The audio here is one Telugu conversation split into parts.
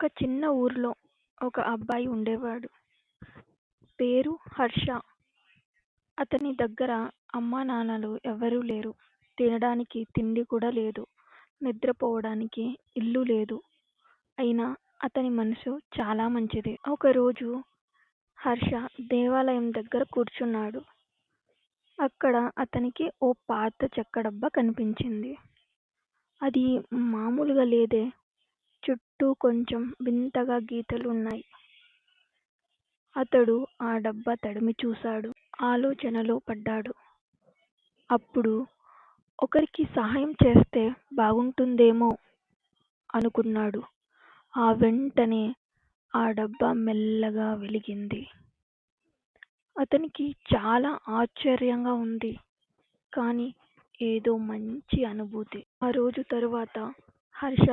ఒక చిన్న ఊరిలో ఒక అబ్బాయి ఉండేవాడు. పేరు హర్ష. అతని దగ్గర అమ్మానాన్నలు ఎవరూ లేరు. తినడానికి తిండి కూడా లేదు. నిద్రపోవడానికి ఇల్లు లేదు. అయినా అతని మనసు చాలా మంచిది. ఒకరోజు హర్ష దేవాలయం దగ్గర కూర్చున్నాడు. అక్కడ అతనికి ఓ పాత చెక్క డబ్బా కనిపించింది. అది మామూలుగా లేదే. చుట్టూ కొంచెం వింతగా గీతలు ఉన్నాయి అతడు ఆ డబ్బా తడిమి చూశాడు. ఆలోచనలో పడ్డాడు. అప్పుడు ఒకరికి సహాయం చేస్తే బాగుంటుందేమో అనుకున్నాడు. ఆ వెంటనే ఆ డబ్బా మెల్లగా వెలిగింది. అతనికి చాలా ఆశ్చర్యంగా ఉంది. కానీ ఏదో మంచి అనుభూతి. ఆ రోజు తరువాత హర్ష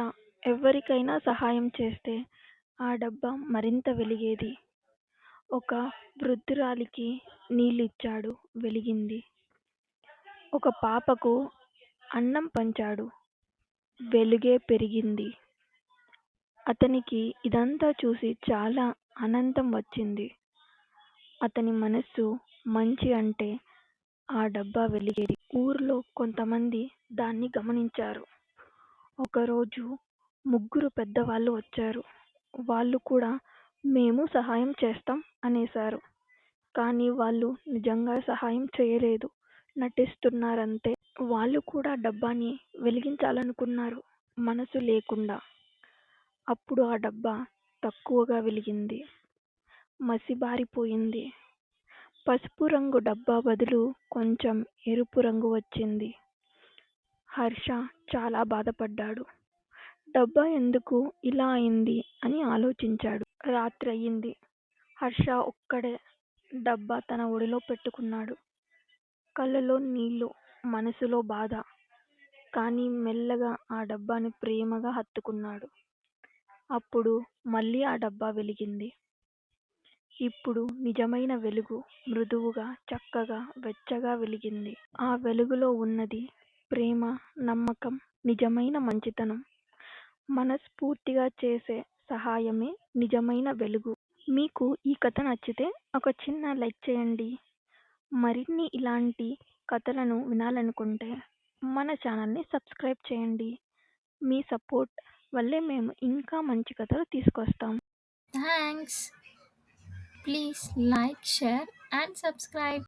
ఎవరికైనా సహాయం చేస్తే ఆ డబ్బా మరింత వెలిగేది. ఒక వృద్ధురాలికి నీళ్ళిచ్చాడు వెలిగింది. ఒక పాపకు అన్నం పంచాడు వెలుగే పెరిగింది. అతనికి ఇదంతా చూసి చాలా ఆనందం వచ్చింది. అతని మనస్సు మంచి అంటే ఆ డబ్బా వెలిగేది. ఊర్లో కొంతమంది దాన్ని గమనించారు. ఒకరోజు ముగ్గురు పెద్దవాళ్ళు వచ్చారు. వాళ్ళు కూడా మేము సహాయం చేస్తాం అనేశారు. కానీ వాళ్ళు నిజంగా సహాయం చేయలేదు. నటిస్తున్నారంతే. వాళ్ళు కూడా డబ్బాని వెలిగించాలనుకున్నారు మనసు లేకుండా. అప్పుడు ఆ డబ్బా తక్కువగా వెలిగింది. మసిబారిపోయింది. పసుపు రంగు డబ్బా బదులు కొంచెం ఎరుపు రంగు వచ్చింది. హర్ష చాలా బాధపడ్డాడు. డబ్బా ఎందుకు ఇలా అయింది అని ఆలోచించాడు. రాత్రయింది. హర్ష ఒక్కడే డబ్బా తన ఒడిలో పెట్టుకున్నాడు. కళ్ళలో నీళ్ళు, మనసులో బాధ. కానీ మెల్లగా ఆ డబ్బాని ప్రేమగా హత్తుకున్నాడు. అప్పుడు మళ్ళీ ఆ డబ్బా వెలిగింది. ఇప్పుడు నిజమైన వెలుగు మృదువుగా, చక్కగా, వెచ్చగా వెలిగింది. ఆ వెలుగులో ఉన్నది ప్రేమ, నమ్మకం, నిజమైన మంచితనం. మనస్ఫూర్తిగా చేసే సహాయమే నిజమైన వెలుగు. మీకు ఈ కథ నచ్చితే ఒక చిన్న లైక్ చేయండి. మరిన్ని ఇలాంటి కథలను వినాలనుకుంటే మన ఛానల్ని సబ్స్క్రైబ్ చేయండి. మీ సపోర్ట్ వల్లే మేము ఇంకా మంచి కథలు తీసుకొస్తాం. Thanks please like share and subscribe